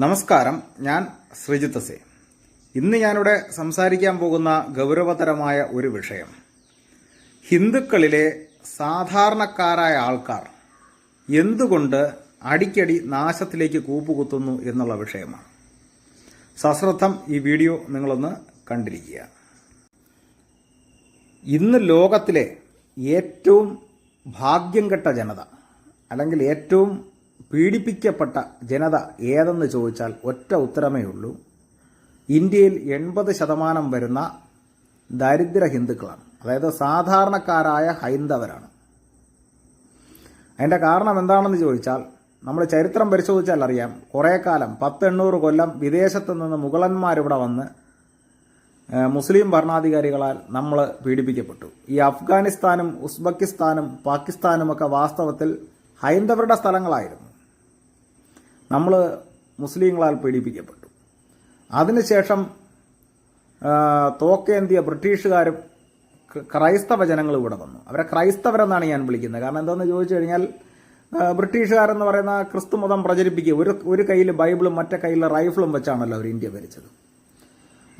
നമസ്കാരം. ഞാൻ ശ്രീജിത്ത് സെ. ഇന്ന് ഞാനിവിടെ സംസാരിക്കാൻ പോകുന്ന ഗൗരവതരമായ ഒരു വിഷയം. ഹിന്ദുക്കളിലെ സാധാരണക്കാരായ ആൾക്കാർ എന്തുകൊണ്ട് അടിക്കടി നാശത്തിലേക്ക് കൂപ്പുകുത്തുന്നു എന്നുള്ള വിഷയമാണ്. സശ്രദ്ധം ഈ വീഡിയോ നിങ്ങളൊന്ന് കണ്ടിരിക്കുക. ഇന്ന് ലോകത്തിലെ ഏറ്റവും ഭാഗ്യം കെട്ട ജനത അല്ലെങ്കിൽ ഏറ്റവും പീഡിപ്പിക്കപ്പെട്ട ജനത ഏതെന്ന് ചോദിച്ചാൽ ഒറ്റ ഉത്തരമേ ഉള്ളൂ. ഇന്ത്യയിൽ എൺപത് ശതമാനം വരുന്ന ദരിദ്ര ഹിന്ദുക്കളാണ്. അതായത് സാധാരണക്കാരായ ഹൈന്ദവരാണ്. അതിന്റെ കാരണം എന്താണെന്ന് ചോദിച്ചാൽ നമ്മൾ ചരിത്രം പരിശോധിച്ചാൽ അറിയാം. കുറേ കാലം പത്തെണ്ണൂറ് കൊല്ലം വിദേശത്ത് നിന്ന് മുഗളന്മാരിവിടെ വന്ന് മുസ്ലിം ഭരണാധികാരികളാൽ നമ്മൾ പീഡിപ്പിക്കപ്പെട്ടു. ഈ അഫ്ഗാനിസ്ഥാനും ഉസ്ബെക്കിസ്ഥാനും പാകിസ്ഥാനുമൊക്കെ വാസ്തവത്തിൽ ഹൈന്ദവരുടെ സ്ഥലങ്ങളായിരുന്നു. നമ്മൾ മുസ്ലിങ്ങളാൽ പീഡിപ്പിക്കപ്പെട്ടു. അതിനുശേഷം തോക്കേന്തിയ ബ്രിട്ടീഷുകാരും ക്ര- ക്രൈസ്തവ ജനങ്ങൾ ഇവിടെ വന്നു. അവരെ ക്രൈസ്തവരെന്നാണ് ഞാൻ വിളിക്കുന്നത്. കാരണം എന്താണെന്ന് ചോദിച്ചു കഴിഞ്ഞാൽ ബ്രിട്ടീഷുകാരെന്ന് പറയുന്ന ക്രിസ്തു മതം പ്രചരിപ്പിക്കുക ഒരു ഒരു കയ്യിൽ ബൈബിളും മറ്റേ കയ്യിൽ റൈഫിളും വെച്ചാണല്ലോ അവർ ഇന്ത്യ ഭരിച്ചത്.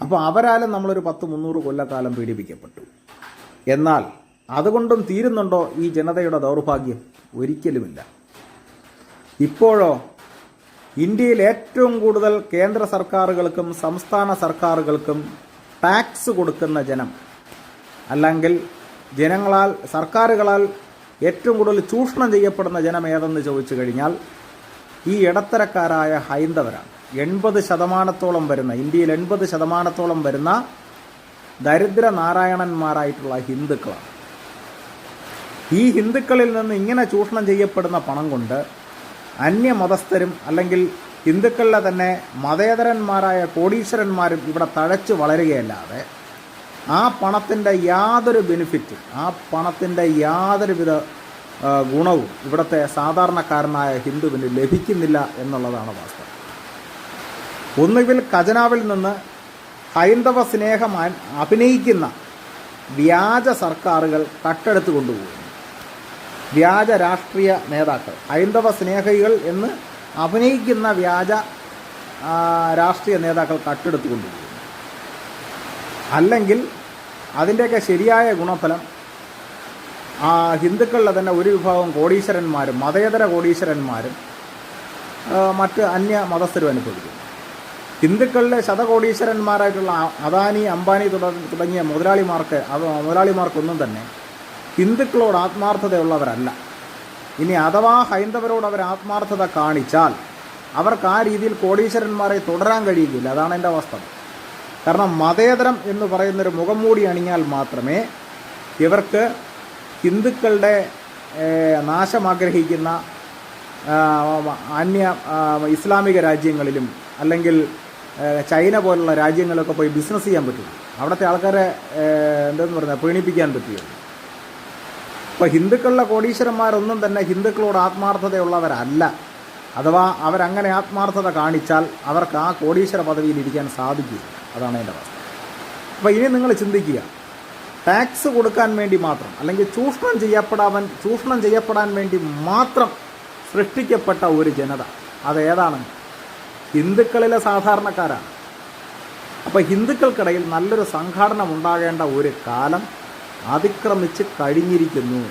അപ്പോൾ അവരാലും നമ്മളൊരു പത്ത് മുന്നൂറ് കൊല്ലക്കാലം പീഡിപ്പിക്കപ്പെട്ടു. എന്നാൽ അതുകൊണ്ടും തീരുന്നുണ്ടോ ഈ ജനതയുടെ ദൗർഭാഗ്യം? ഒരിക്കലുമില്ല. ഇപ്പോഴോ ഇന്ത്യയിൽ ഏറ്റവും കൂടുതൽ കേന്ദ്ര സർക്കാരുകൾക്കും സംസ്ഥാന സർക്കാരുകൾക്കും ടാക്സ് കൊടുക്കുന്ന ജനം. അല്ലെങ്കിൽ ജനങ്ങളാൽ സർക്കാരുകളാൽ ഏറ്റവും കൂടുതൽ ചൂഷണം ചെയ്യപ്പെടുന്ന ജനം ഏതെന്ന് ചോദിച്ചു കഴിഞ്ഞാൽ ഈ ഇടത്തരക്കാരായ ഹൈന്ദവരാണ്. എൺപത് ശതമാനത്തോളം വരുന്ന ഇന്ത്യയിൽ എൺപത് ശതമാനത്തോളം വരുന്ന ദരിദ്ര നാരായണന്മാരായിട്ടുള്ള ഹിന്ദുക്കളാണ്. ഈ ഹിന്ദുക്കളിൽ നിന്ന് ഇങ്ങനെ ചൂഷണം ചെയ്യപ്പെടുന്ന പണം കൊണ്ട് അന്യമതസ്ഥരും അല്ലെങ്കിൽ ഹിന്ദുക്കളിലെ തന്നെ മതേതരന്മാരായ കോടീശ്വരന്മാരും ഇവിടെ തഴച്ചു വളരുകയല്ലാതെ ആ പണത്തിന്റെ യാതൊരു ബെനിഫിറ്റും ആ പണത്തിന്റെ യാതൊരു വിധ ഗുണവും ഇവിടുത്തെ സാധാരണക്കാരനായ ഹിന്ദുവിന് ലഭിക്കുന്നില്ല എന്നുള്ളതാണ് വാസ്തവം. ഒന്നുകിൽ ഖജനാവിൽ നിന്ന് ഹൈന്ദവ സ്നേഹം അഭിനയിക്കുന്ന വ്യാജ സർക്കാരുകൾ കട്ടെടുത്ത് കൊണ്ടുപോകുന്നു. വ്യാജ രാഷ്ട്രീയ നേതാക്കൾ ഹൈന്ദവ സ്നേഹികൾ എന്ന് അഭിനയിക്കുന്ന വ്യാജ രാഷ്ട്രീയ നേതാക്കൾ കട്ടെടുത്തുകൊണ്ടിരിക്കുന്നു. അല്ലെങ്കിൽ അതിന്റെയൊക്കെ ശരിയായ ഗുണഫലം ആ ഹിന്ദുക്കളിലെ തന്നെ ഒരു വിഭാഗം കോടീശ്വരന്മാരും മതേതര കോടീശ്വരന്മാരും മറ്റ് അന്യ മതസ്ഥരും അനുഭവിക്കുന്നു. ഹിന്ദുക്കളിലെ ശതകോടീശ്വരന്മാരായിട്ടുള്ള അദാനി അംബാനി തുട- തുടങ്ങിയ മുതലാളിമാർക്ക് മുതലാളിമാർക്കൊന്നും തന്നെ ഹിന്ദുക്കളോട് ആത്മാർത്ഥതയുള്ളവരല്ല. ഇനി അഥവാ ഹൈന്ദവരോട് അവർ ആത്മാർത്ഥത കാണിച്ചാൽ അവർക്ക് ആ രീതിയിൽ കോടീശ്വരന്മാരെ തുടരാൻ കഴിയുകയില്ല. അതാണ് എന്റെ വാസ്തവം കാരണം മതേതരം എന്ന് പറയുന്നൊരു മുഖം മൂടി അണിഞ്ഞാൽ മാത്രമേ ഇവർക്ക് ഹിന്ദുക്കളുടെ നാശം ആഗ്രഹിക്കുന്ന അന്യ ഇസ്ലാമിക രാജ്യങ്ങളിലും അല്ലെങ്കിൽ ചൈന പോലുള്ള രാജ്യങ്ങളിലൊക്കെ പോയി ബിസിനസ് ചെയ്യാൻ പറ്റുള്ളൂ അവിടുത്തെ ആൾക്കാരെ എന്തെന്ന് പറഞ്ഞാൽ പ്രീണിപ്പിക്കാൻ പറ്റുകയുള്ളൂ. അപ്പോൾ ഹിന്ദുക്കളിലെ കോടീശ്വരന്മാരൊന്നും തന്നെ ഹിന്ദുക്കളോട് ആത്മാർത്ഥതയുള്ളവരല്ല. അഥവാ അവരങ്ങനെ ആത്മാർത്ഥത കാണിച്ചാൽ അവർക്ക് ആ കോടീശ്വര പദവിയിൽ ഇരിക്കാൻ സാധിക്കില്ല. അതാണ് എന്റെ അവസ്ഥ. അപ്പോൾ ഇനി നിങ്ങൾ ചിന്തിക്കുക. ടാക്സ് കൊടുക്കാൻ വേണ്ടി മാത്രം അല്ലെങ്കിൽ ചൂഷണം ചെയ്യപ്പെടാൻ ചൂഷണം ചെയ്യപ്പെടാൻ വേണ്ടി മാത്രം സൃഷ്ടിക്കപ്പെട്ട ഒരു ജനത അതേതാണ് ഹിന്ദുക്കളിലെ സാധാരണക്കാരാണ്. അപ്പോൾ ഹിന്ദുക്കൾക്കിടയിൽ നല്ലൊരു സംഘാടനം ഉണ്ടാകേണ്ട ഒരു കാലം അതിക്രമിച്ച് കഴിഞ്ഞിരിക്കുന്നു.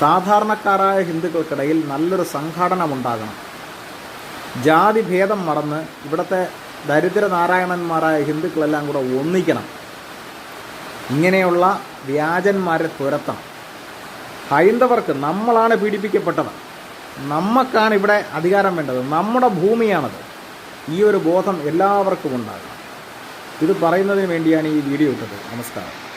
സാധാരണക്കാരായ ഹിന്ദുക്കൾക്കിടയിൽ നല്ലൊരു സംഘാടനം ഉണ്ടാകണം. ജാതി ഭേദം മറന്ന് ഇവിടുത്തെ ദരിദ്ര നാരായണന്മാരായ ഹിന്ദുക്കളെല്ലാം കൂടെ ഒന്നിക്കണം. ഇങ്ങനെയുള്ള വ്യാജന്മാരെ തുരത്തണം ഹൈന്ദവർക്ക് നമ്മളാണ് പീഡിപ്പിക്കപ്പെട്ടത്. നമുക്കാണ് ഇവിടെ അധികാരം വേണ്ടത്. നമ്മുടെ ഭൂമിയാണത്. ഈ ഒരു ബോധം എല്ലാവർക്കും ഉണ്ടാകണം. ഇത് പറയുന്നതിന് വേണ്ടിയാണ് ഈ വീഡിയോ ഇട്ടത്. നമസ്കാരം.